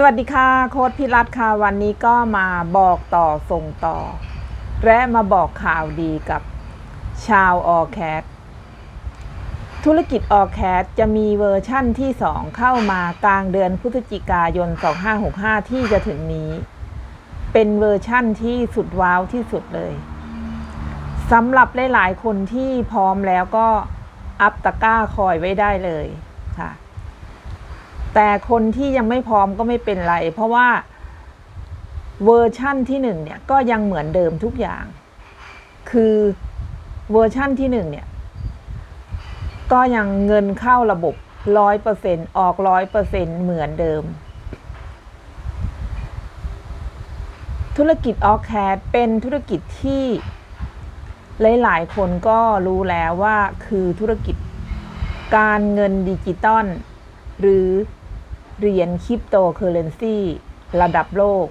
สวัสดีค่ะโค้ดพิรัตค่ะวันนี้ก็มาบอกต่อส่งต่อ และมาบอกข่าวดีกับชาวออแคสธุรกิจออแคสจะมีเวอร์ชั่นที่ 2 เข้ามากลางเดือนพฤศจิกายน 2565 ที่จะถึงนี้ เป็นเวอร์ชั่นที่สุดว้าวที่สุดเลยสำหรับหลาย ๆ คนที่พร้อมแล้วก็อัพตะก้าคอยไว้ได้เลยค่ะ แต่คนที่ยังไม่พร้อมก็ไม่เป็นไร เพราะว่าเวอร์ชั่นที่หนึ่งเนี่ยก็ยังเหมือนเดิมทุกอย่าง คือเวอร์ชั่นที่หนึ่งเนี่ย ก็ยังเงินเข้าระบบร้อยเปอร์เซ็นออกร้อยเปอร์เซ็นเหมือนเดิม ธุรกิจออแคดเป็นธุรกิจที่หลาย ๆ คนก็รู้แล้วว่าคือธุรกิจการเงินดิจิตอลหรือ เหรียญคริปโตเคอเรนซีระดับโลก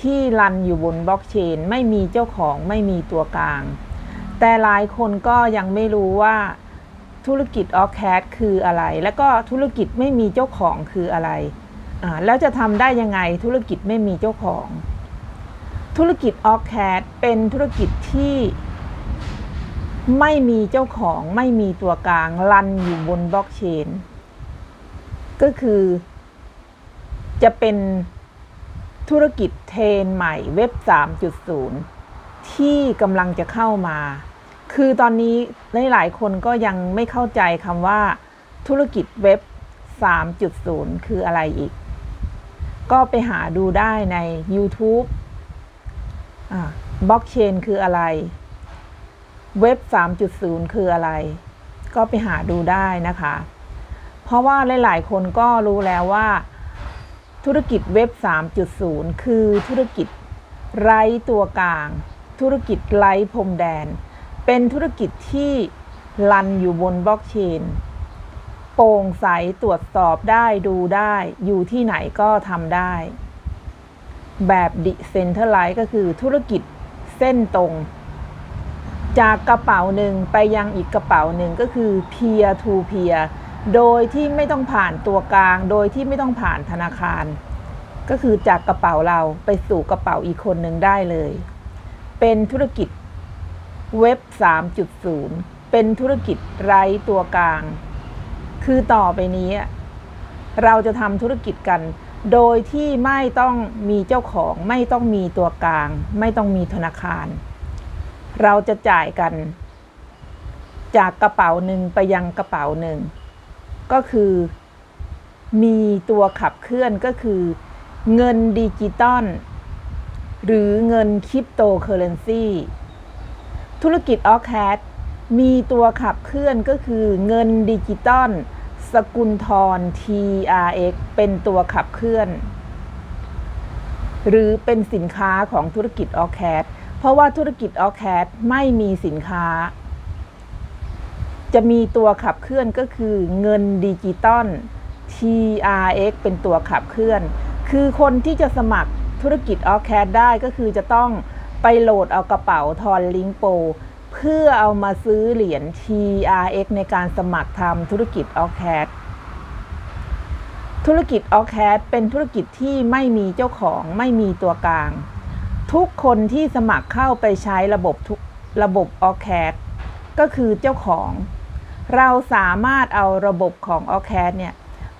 ที่รันอยู่บนบล็อกเชน ไม่มีเจ้าของไม่มีตัวกลาง แต่หลายคนก็ยังไม่รู้ว่าธุรกิจออแคดคืออะไร แล้วก็ธุรกิจไม่มีเจ้าของคืออะไร แล้วจะทำได้ยังไงธุรกิจไม่มีเจ้าของ ธุรกิจออแคดเป็นธุรกิจที่ไม่มีเจ้าของไม่มีตัวกลางรันอยู่บนบล็อกเชน ก็คือ จะเป็นธุรกิจเทรนใหม่เว็บ 3.0 ที่กำลังจะเข้ามา คือตอนนี้หลายๆคนก็ยังไม่เข้าใจคำว่า ธุรกิจเว็บ 3.0 คืออะไรอีก ก็ไปหาดูได้ใน YouTube บล็อกเชนคืออะไร เว็บ 3.0 คืออะไร ก็ไปหาดูได้นะคะ เพราะว่าหลาย ๆ คนก็รู้แล้วว่า ธุรกิจเว็บ 3.0 คือธุรกิจไร้ตัวกลาง ธุรกิจไร้พรมแดน เป็นธุรกิจที่รันอยู่บนบล็อกเชนโปร่งใสตรวจสอบได้ดูได้ อยู่ที่ไหนก็ทำได้ แบบดิเซนเทอร์ไลท์ก็คือธุรกิจเส้นตรง จากกระเป๋าหนึ่งไปยังอีกกระเป๋าหนึ่งก็คือ peer to peer โดยที่ไม่ต้องผ่านตัวกลาง โดยที่ไม่ต้องผ่านธนาคาร ก็คือจากกระเป๋าเราไปสู่กระเป๋าอีกคนหนึ่งได้เลย เป็นธุรกิจเว็บ 3.0 เป็นธุรกิจไร้ตัวกลาง คือต่อไปนี้ เราจะทำธุรกิจกัน โดยที่ไม่ต้องมีเจ้าของ ไม่ต้องมีตัวกลาง ไม่ต้องมีธนาคาร เราจะจ่ายกัน จากกระเป๋าหนึ่งไปยังกระเป๋าหนึ่ง ก็คือมีตัวขับเคลื่อนก็คือเงินดิจิตอลหรือเงินคริปโตเคอเรนซีธุรกิจออคแคดมีตัวขับเคลื่อนก็คือเงินดิจิตอลสกุลทร TRX เป็นตัวขับเคลื่อน หรือเป็นสินค้าของธุรกิจออคแคดเพราะว่าธุรกิจออคแคดไม่มีสินค้า จะมีตัวขับเคลื่อนก็คือเงินดิจิตอล TRX เป็นตัวขับเคลื่อน คือคนที่จะสมัครธุรกิจออแคดได้ก็คือจะต้องไปโหลดเอากระเป๋าทอนลิงโป เพื่อเอามาซื้อเหรียญ TRX ในการสมัครทำธุรกิจออแคดธุรกิจออแคดเป็นธุรกิจที่ไม่มีเจ้าของไม่มีตัวกลาง ทุกคนที่สมัครเข้าไปใช้ระบบทุกระบบออแคดก็คือเจ้าของ เราสามารถเอาระบบของออแคดเนี่ย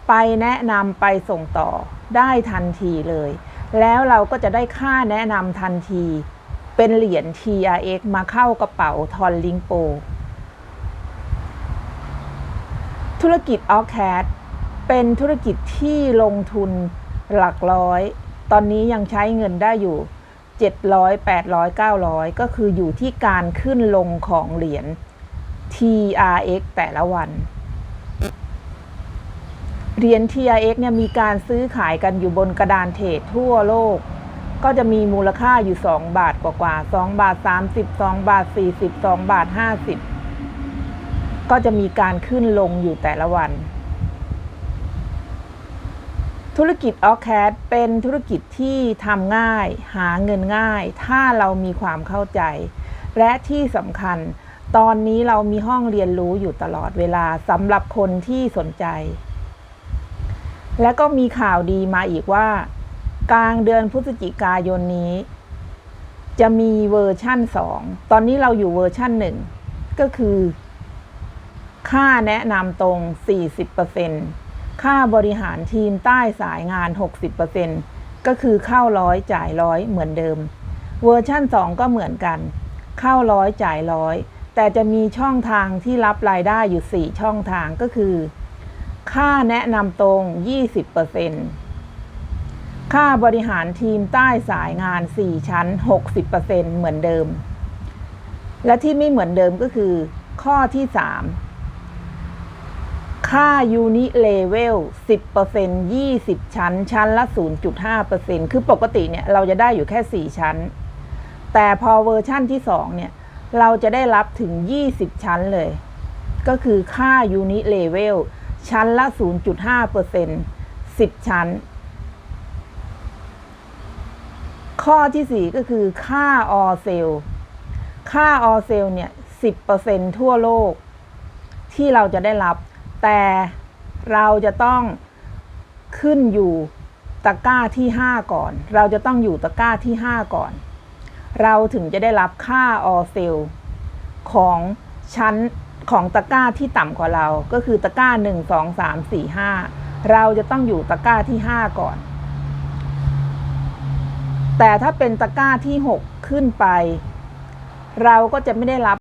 ไปแนะนำไปส่งต่อได้ทันทีเลย แล้วเราก็จะได้ค่าแนะนำทันที เป็นเหรียญ TRX มาเข้ากระเป๋าทอนลิงโป ธุรกิจออแคดเป็นธุรกิจที่ลงทุนหลักร้อย ตอนนี้ยังใช้เงินได้อยู่ 700 800 900 ก็คืออยู่ที่การขึ้นลงของเหรียญ TRX แต่ละวัน เหรียญ TRX เนี่ยมีการซื้อขายกันอยู่บนกระดานเทรดทั่วโลก ก็จะมีมูลค่าอยู่ 2 บาทกว่าๆ2บาท 30 2 บาท 40 2 บาท 50 ก็จะมีการขึ้นลงอยู่แต่ละวัน ธุรกิจออแคดเป็นธุรกิจที่ทำง่าย หาเงินง่าย ถ้าเรามีความเข้าใจ และที่สำคัญ ตอนนี้เรามีห้องเรียนรู้อยู่ตลอดเวลาสำหรับคนที่สนใจ แล้วก็มีข่าวดีมาอีกว่า กลางเดือนพฤศจิกายนนี้ จะมีเวอร์ชั่น 2 ตอนนี้เราอยู่เวอร์ชั่น 1 ก็คือ ค่าแนะนำตรง 40%ค่าบริหารทีมใต้สายงาน 60%ก็คือเข้าร้อยจ่ายร้อยเหมือนเดิม เวอร์ชั่น 2 ก็เหมือนกัน เข้าร้อยจ่ายร้อย แต่จะมีช่องทางที่รับรายได้อยู่ 4 ช่องทางก็คือ ค่าแนะนำตรง 20%ค่าบริหารทีมใต้สายงาน 4 ชั้น 60%เหมือนเดิม และที่ไม่เหมือนเดิมก็คือ ข้อที่ 3 ค่ายูนิเลเวล 10% 20 ชั้น ชั้นละ 0.5%คือปกติเนี่ยเราจะได้อยู่แค่ 4 ชั้น แต่พอเวอร์ชั่นที่ 2 เนี่ย เราจะได้รับถึง 20 ชั้นเลย ก็คือค่ายูนิเลเวลชั้นละ 0.5% 10 ชั้น ข้อที่ 4 ก็คือค่าออเซลค่าออเซลเนี่ย 10%ทั่วโลก ที่เราจะได้รับ แต่เราจะต้องขึ้นอยู่ตะกร้าที่ 5 ก่อน เราจะต้องอยู่ตะกร้าที่ 5 ก่อน เราถึงจะได้รับค่าออเซลของชั้นของตะกร้าที่ต่ำกว่าเรา ก็คือตะกร้า 1 2 3 4 5 เราจะต้องอยู่ตะกร้าที่ 5 ก่อน แต่ถ้าเป็นตะกร้าที่ 6 ขึ้นไป เราก็จะไม่ได้รับ